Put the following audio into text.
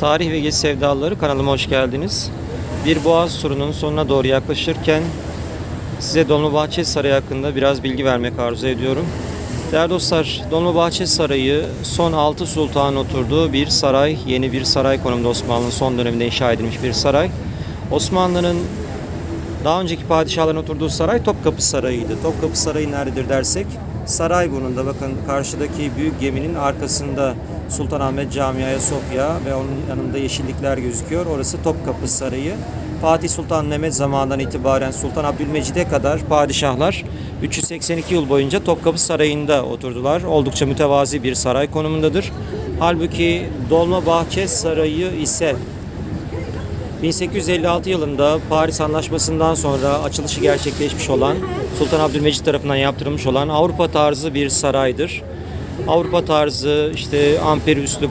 Tarih ve Gezi Sevdalıları kanalıma hoş geldiniz. Bir boğaz turunun sonuna doğru yaklaşırken size Dolmabahçe Sarayı hakkında biraz bilgi vermek arzu ediyorum. Değerli dostlar, Dolmabahçe Sarayı son 6 sultanın oturduğu bir saray, yeni bir saray konumunda Osmanlı'nın son döneminde inşa edilmiş bir saray. Osmanlı'nın daha önceki padişahların oturduğu saray Topkapı Sarayı'ydı. Topkapı Sarayı nerededir dersek Sarayburnu'nda bakın karşıdaki büyük geminin arkasında Sultanahmet Camii Ayasofya ve onun yanında yeşillikler gözüküyor. Orası Topkapı Sarayı. Fatih Sultan Mehmet zamanından itibaren Sultan Abdülmecid'e kadar padişahlar 382 yıl boyunca Topkapı Sarayı'nda oturdular. Oldukça mütevazi bir saray konumundadır. Halbuki Dolmabahçe Sarayı ise 1856 yılında Paris Anlaşması'ndan sonra açılışı gerçekleşmiş olan Sultan Abdülmecit tarafından yaptırılmış olan Avrupa tarzı bir saraydır. Avrupa tarzı işte amper üslubu